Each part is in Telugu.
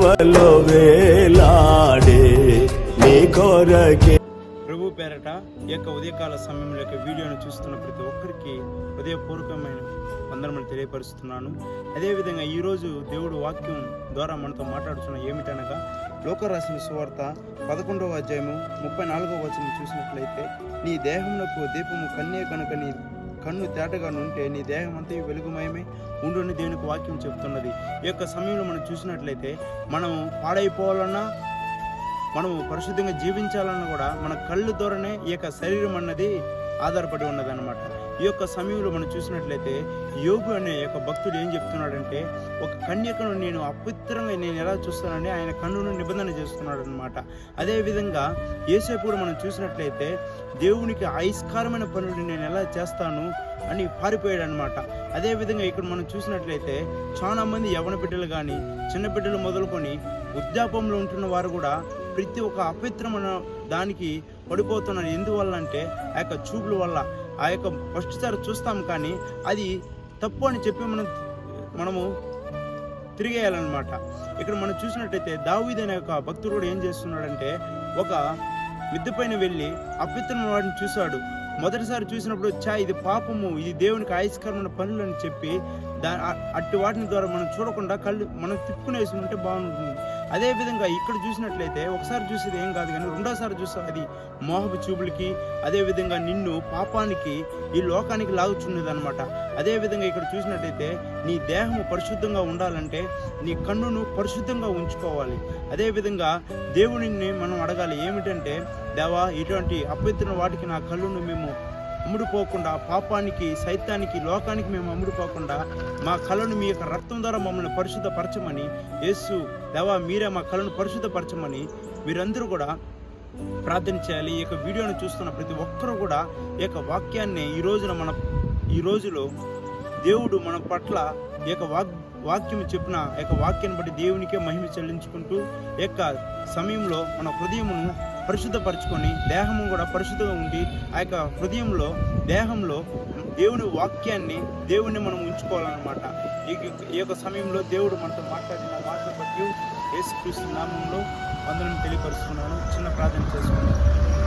సిలువలో వేలాడే నీ కొరకే. ప్రభు పేరట ఈ యొక్క ఉదయకాల సమయంలో యొక్క వీడియోను చూస్తున్న ప్రతి ఒక్కరికి హృదయపూర్వకమైన వందనములు తెలియపరుస్తున్నాను. అదేవిధంగా ఈరోజు దేవుడు వాక్యం ద్వారా మనతో మాట్లాడుతున్న ఏమిటనగా లోకరాసిన సువార్త పదకొండవ అధ్యాయము ముప్పై నాలుగవ వచనం చూసినట్లయితే నీ దేహంలో దీపము కన్నే కనుక నీ కన్ను తేటగా ఉంటే నీ దేహం అంతా వెలుగుమయమే. ఉండుని దేవునికి వాక్యం చెప్తున్నది. ఈ యొక్క సమయంలో మనం చూసినట్లయితే మనం పాడైపోవాలన్నా మనము పరిశుద్ధంగా జీవించాలన్నా కూడా మన కళ్ళు ద్వారానే ఈ యొక్క శరీరం అన్నది ఆధారపడి ఉన్నదన్నమాట. ఈ యొక్క సమయంలో మనం చూసినట్లయితే యోగు అనే యొక్క భక్తుడు ఏం చెప్తున్నాడంటే ఒక కన్యకను నేను అపవిత్రంగా నేను ఎలా చూస్తానని ఆయన కన్నును నిబంధన చేస్తున్నాడు అనమాట అదేవిధంగా ఏసేపు కూడా మనం చూసినట్లయితే దేవునికి ఆయుష్కారమైన పనులు నేను ఎలా చేస్తాను అని పారిపోయాడు అనమాట అదేవిధంగా ఇక్కడ మనం చూసినట్లయితే చాలా మంది యవన బిడ్డలు కానీ చిన్న బిడ్డలు మొదలుకొని వృద్ధాపంలో ఉంటున్న వారు కూడా ప్రతి ఒక్క అపవిత్రమైన దానికి పడిపోతున్నారు. ఎందువల్ల అంటే ఆ యొక్క చూపుల వల్ల ఆ యొక్క ఫస్ట్ సారి చూస్తాం కానీ అది తప్పు అని చెప్పి మనం మనము తిరిగేయాలన్నమాట. ఇక్కడ మనం చూసినట్టయితే దావీద్ అనే ఒక భక్తుడు కూడా ఏం చేస్తున్నాడంటే ఒక మిద్దె పైన వెళ్ళి అపవిత్రమైన వాడిని చూశాడు. మొదటిసారి చూసినప్పుడు చా ఇది పాపము ఇది దేవునికి ఆయుష్కరమైన పనులు అని చెప్పి దా అట్టి వాటిని ద్వారా మనం చూడకుండా కళ్ళు మనం తిప్పుకునేసి ఉంటే బాగుంటుంది. అదే విధంగా ఇక్కడ చూసినట్లయితే ఒకసారి చూసేది ఏం కాదు కానీ రెండోసారి చూస్తే అది మోహపు చూపులకి అదేవిధంగా నిన్ను పాపానికి ఈ లోకానికి లాగుచున్నది అనమాట ఇక్కడ చూసినట్లయితే నీ దేహము పరిశుద్ధంగా ఉండాలంటే నీ కన్నును పరిశుద్ధంగా ఉంచుకోవాలి. అదేవిధంగా దేవుడిని మనం అడగాలి ఏమిటంటే దేవా ఇటువంటి అపవిత్ర వాటికి నా కళ్ళును మేము అమ్ముడుపోకుండా పాపానికి సైతానికి లోకానికి మేము అమ్ముడుపోకుండా మా కళను మీ యొక్క రక్తం ద్వారా మమ్మల్ని పరిశుద్ధపరచమని యేసు దేవా మీరే మా కళను పరిశుద్ధపరచమని మీరందరూ కూడా ప్రార్థన చేయాలి. ఈ యొక్క వీడియోను చూస్తున్న ప్రతి ఒక్కరూ కూడా ఈ యొక్క వాక్యాన్ని ఈ రోజున మన ఈ రోజులో దేవుడు మన పట్ల ఈ యొక్క వాక్ వాక్యం చెప్పిన యొక్క వాక్యాన్ని బట్టి దేవునికే మహిమ చెల్లించుకుంటూ యొక్క సమయంలో మన హృదయమును పరిశుద్ధపరచుకొని దేహము కూడా పరిశుద్ధంగా ఉండి ఆ యొక్క హృదయంలో దేహంలో దేవుని వాక్యాన్ని దేవుణ్ణి మనం ఉంచుకోవాలన్నమాట. ఈ యొక్క- సమయంలో దేవుడు మనతో మాట్లాడిన మాటలు బట్టి యేసుక్రీస్తు నామంలో వందనం తెలియపరుస్తున్నాను. చిన్న ప్రార్థన చేసుకున్నాను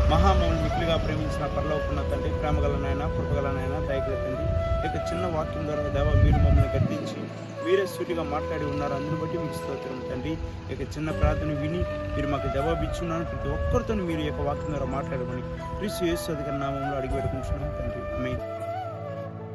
మహామౌని మిక్కిలిగా ప్రేమించిన పరలోకున్న తండ్రి ప్రేమగలనైనా కృపగలనైనా కృపగల దయగల తండ్రి ఈ యొక్క చిన్న వాక్యం ద్వారా దేవ మీరు మమ్మల్ని గర్తించి మీరే సూటిగా మాట్లాడి ఉన్నారు. అందుని బట్టి మీకు స్తోత్రం తండ్రి. యొక్క చిన్న ప్రార్థన విని మీరు మాకు జవాబు ఇచ్చున్నారు ప్రతి ఒక్కరితో మీరు యొక్క వాక్యం ద్వారా మాట్లాడమని క్రీస్తు యేసు అధికారి నామంలో అడిగి పెట్టుకుంటున్నాం తండ్రి. ఆమేన్.